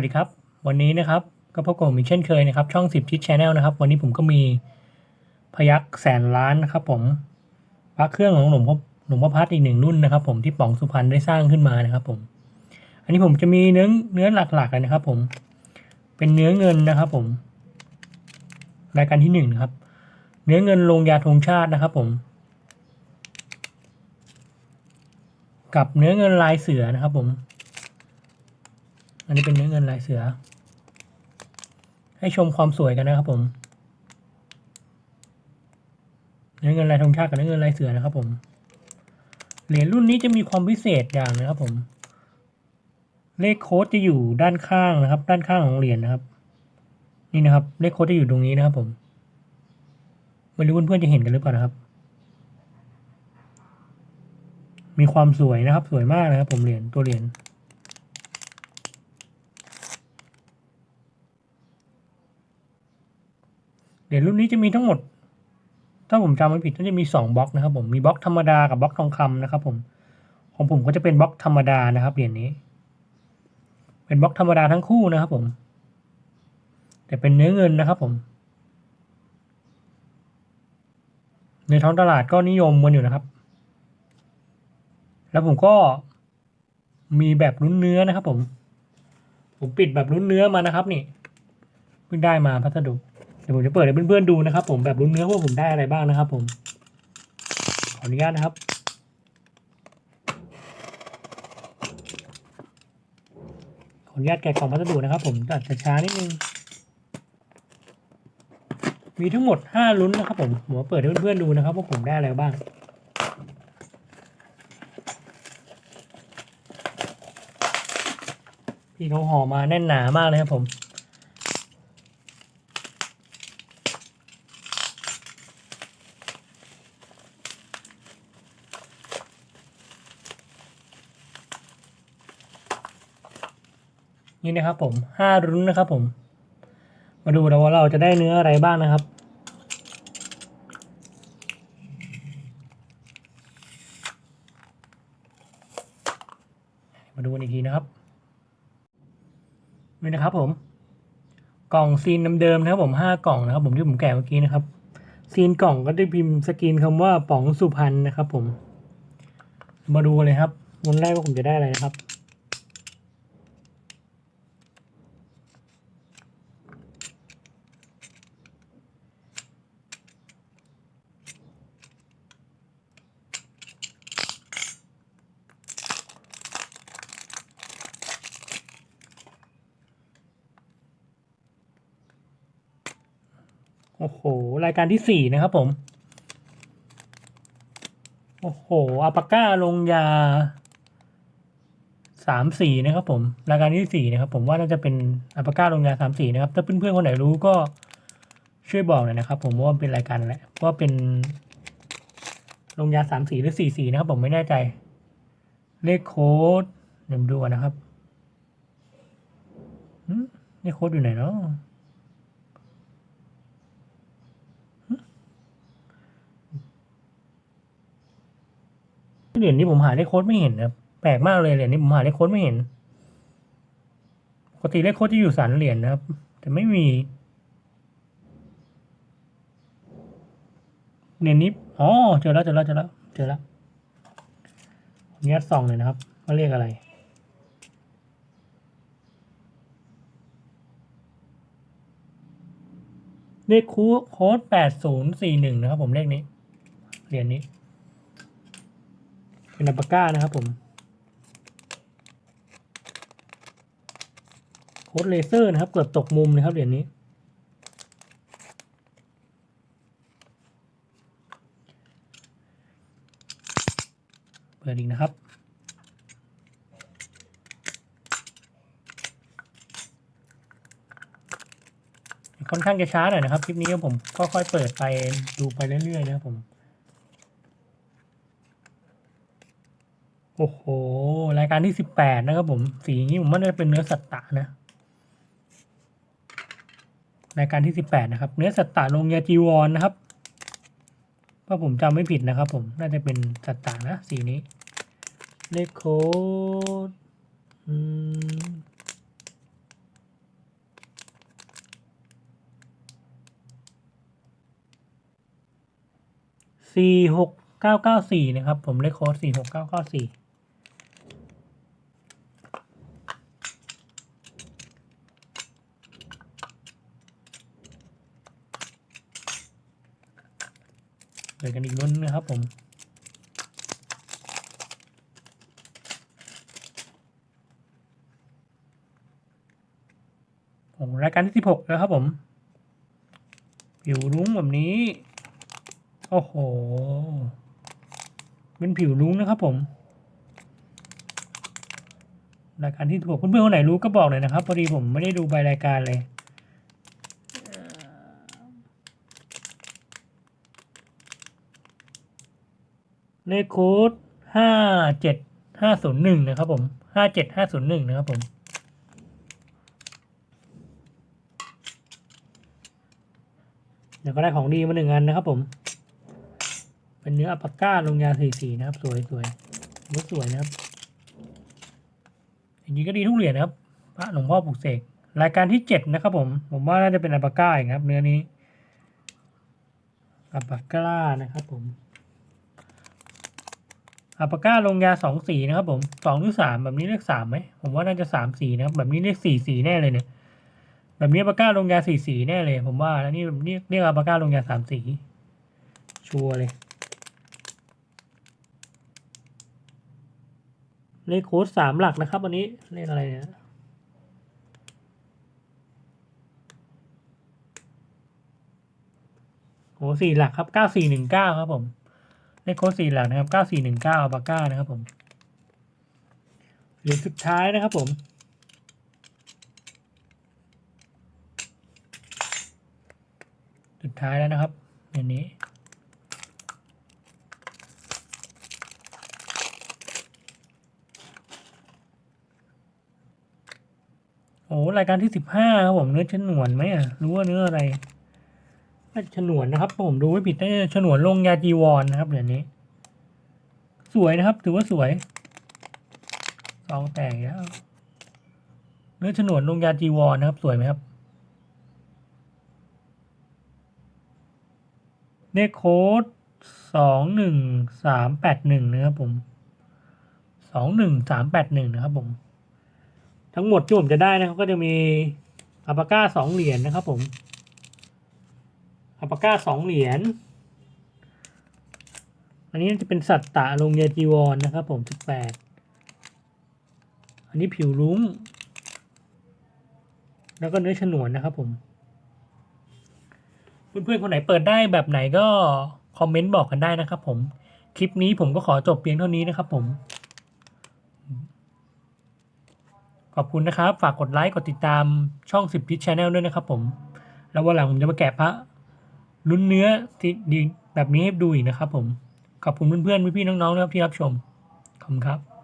สวัสดีครับ วันนี้นะครับก็พบกับผมอีกเช่นเคยนะครับ ช่อง 10ทิศชแนลนะครับ วันนี้ผมก็มีพยักแสนล้านนะครับ ผมพระเครื่องของหลวงพ่อหลวงพ่อพัดอีกหนึ่งรุ่นนะครับ ผมที่ป๋องสุพรรณได้สร้างขึ้นมานะครับ ผม อันนี้ผมจะมีเนื้อเนื้อหลักๆเลยนะครับ ผม เป็นเนื้อเงินนะครับ ผม รายการที่หนึ่งนะครับ เนื้อเงินลงยาธงชาตินะครับ ผม กับเนื้อเงินลายเสือนะครับ ผม อันนี้เป็นเนื้อเงินลายเสือ ให้ชมความสวยกันนะครับผม เนื้อเงินลายธงชาติกับเนื้อเงินลายเสือนะครับผม เหรียญรุ่นนี้จะมีความพิเศษอย่างนะครับผม เลขโค้ดจะอยู่ด้านข้างนะครับ ด้านข้างของเหรียญนะครับ นี่นะครับ เลขโค้ดจะอยู่ตรงนี้นะครับผม ไม่รู้เพื่อนๆจะเห็นกันหรือเปล่านะครับมีความสวยนะครับ สวยมากนะครับ ผมเหรียญตัวเหรียญ เหรียญรุ่นนี้จะมีทั้งหมด ถ้าผมจำไม่ผิดน่าจะมีสองบล็อกนะครับผมมีบล็อกธรรมดากับบล็อกทองคำนะครับผมของผมก็จะเป็นบล็อกธรรมดานะครับเหรียญนี้ เป็นบล็อกธรรมดาทั้งคู่นะครับผม แต่เป็นเนื้อเงินนะครับผม ในท้องตลาดก็นิยมกันอยู่นะครับ แล้วผมก็มีแบบลุ้นเนื้อนะครับผม ผมปิดแบบลุ้นเนื้อมานะครับนี่ เพิ่งได้มาพัสดุ ดี๋ยวผมจะเปิดให้เพื่อนๆดูนะครับ ผมแบบลุ้นเนื้อว่าผมได้อะไรบ้างนะครับ ผม ขออนุญาตนะครับ ขออนุญาตแกะกล่องพัสดุนะครับ ผมอาจจะช้านิดนึง มีทั้งหมดห้าลุ้นนะครับ ผมผมเปิดให้เพื่อนๆดูนะครับว่าผมได้อะไรบ้างพี่เขาห่อมาแน่นหนามากเลยครับผม นี่นะครับผมห้ารุ้นนะครับผม มาดูแล้วว่าเราจะได้เนื้ออะไรบ้างนะครับ มาดูกันอีกทีนะครับนี่นะครับผม กล่องซีนเดิมๆนะครับผมห้ากล่องนะครับ ผมที่ผมแกะเมื่อกี้นะครับ ซีนกล่องก็ได้พิมพ์สกรีนคำว่าป๋องสุพรรณนะครับ ผม มาดูเลยครับวันแรกว่าผมจะได้อะไรนะครับ โอ้โห รายการที่สี่นะครับผม โอ้โหอัปาก้าลงยาสามสี่นะครับผม รายการที่สี่นะครับ ผมว่าน่าจะเป็นอัปาก้าลงยาสามสี่นะครับ ถ้าเพื่อนๆคนไหนรู้ก็ช่วยบอกหน่อยนะครับ ผมว่าเป็นรายการอะไรว่าเป็น ลงยาสามสี่หรือสี่สี่นะครับ ผมไม่แน่ใจ เลขโค้ดเดี๋ยวดูนะครับเลขโค้ดอยู่ไหนเนาะ เหรียญนี้ผมหาเลขโค้ดไม่เห็นนะครับแปลกมากเลยเหรียญนี้ผมหาเลขโค้ดไม่เห็นปกติเลขโค้ดจะอยู่สันเหรียญนะครับ แต่ไม่มีเหรียญนี้อ๋อเจอแล้วเจอแล้วเจอแล้วเจอแล้วขออนุญาตส่องเลยนะครับว่าเลขอะไรเลขคูโค้ดแปดศูนย์สี่หนึ่งนะครับผมเลขนี้ เหรียญนี้ เป็นอัปปาก้านะครับผมโคดเลเซอร์นะครับ เกือบตกมุมนะครับเหรียญนี้ เปิดอีกนะครับ ค่อนข้างจะช้าหน่อยนะครับ คลิปนี้ผมค่อยๆเปิดไปดูไปเรื่อยๆนะครับผม โอ้โห รายการที่สิบแปดนะครับผม สีนี้ผมว่าน่าจะเป็นเนื้อสัตตานะ รายการที่สิบแปดนะครับ เนื้อสัตตะลงยาจีวอนนะครับถ้าผมจำไม่ผิดนะครับ ผม น่าจะเป็นสัตตานะ สีนี้ เลขโคดสี่หกเก้าเก้าสี่นะครับ ผมเลขโค้ดสี่หกเก้าเก้าสี่ เหลือกันอีกรุ่นนะครับผมผมรายการที่สิบหกแล้วครับผมผิวรุ้งแบบนี้ โอ้โห เป็นผิวรุ้งนะครับผมรายการที่ถูกเพื่อนๆคนไหนรู้ก็บอกหน่อยนะครับ พอดีผมไม่ได้ดูใบรายการเลย เลขโค้ดห้าเจ็ดห้าศูนย์หนึ่งนะครับผมห้าเจ็ดห้าศูนย์หนึ่งนะครับผมเดี๋ยวก็ได้ของดีมาหนึ่งอันนะครับผม เป็นเนื้ออัปาก้าลงยาสีสีนะครับ สวยสวยถือสวยนะครับอย่างนี้ก็ดีทุกเหรียญนะครับพระหลวงพ่อปลุกเสกรายการที่เจ็ดนะครับผม ผมว่าน่าจะเป็นอัปาก้าอีกครับ เนื้อนี้อัปปาก้านะครับผม อัปาก้าลงยาสองสีนะครับผมสองหรือสามแบบนี้เลขสามไหมผมว่าน่าจะสามสีนะครับแบบนี้เลขสี่สีแน่เลยเนี่ยแบบนี้อัปาก้าลงยาสี่สีแน่เลย ผมว่าแล้วนี่นี่เรียกอัปาก้าลงยาสามสีชัวร์เลยเลขโค้ดสามหลักนะครับวันนี้เลขอะไรเนี่ยโอ้สี่หลักครับเก้าสี่หนึ่งเก้าครับผม เลขโค้ดสี่หลักนะครับเก้าสี่หนึ่งเก้าอัลปาก้านะครับผมเหรียญสุดท้ายนะครับผมสุดท้ายแล้วนะครับอันนี้โอ้รายการที่สิบห้าครับผมเนื้อฉนวนไหมอะรู้ว่าเนื้ออะไร น่าฉนวนนะครับผมดูไม่ผิดน่าจะฉนวนลงยาจีวรนนะครับเหรียญนี้ สวยนะครับ ถือว่าสวยซองแต่งแล้วเนื้อฉนวนลงยาจีวรนนะครับ สวยไหมครับเลขโค้ดสองหนึ่งสามแปดหนึ่งนะครับผมสองหนึ่งสามแปดหนึ่งนะครับผม ทั้งหมดที่ผมจะได้นะครับก็จะมีอัปปาก้าสองเหรียญนะครับผม อัปาก้าสองเหรียญ อันนี้จะเป็นสัตตะลงเยจีวรนนะครับผมสิบแปดอันนี้ผิวรุ้ง แล้วก็เนื้อฉนวนนะครับผม เพื่อนๆ คนไหนเปิดได้แบบไหนก็คอมเมนต์บอกกันได้นะครับผม คลิปนี้ผมก็ขอจบเพียงเท่านี้นะครับผม ขอบคุณนะครับ ฝากกดไลค์ กดติดตามช่อง10พิชช n แนลด้วยนะครับผม แล้ววันหลังผมจะมาแกะพระ ลุ้นเนื้อที่ดีแบบนี้ให้ดูอีกนะครับผม ขอบคุณเพื่อนๆพี่ๆน้องๆนะครับที่รับชม ขอบคุณครับ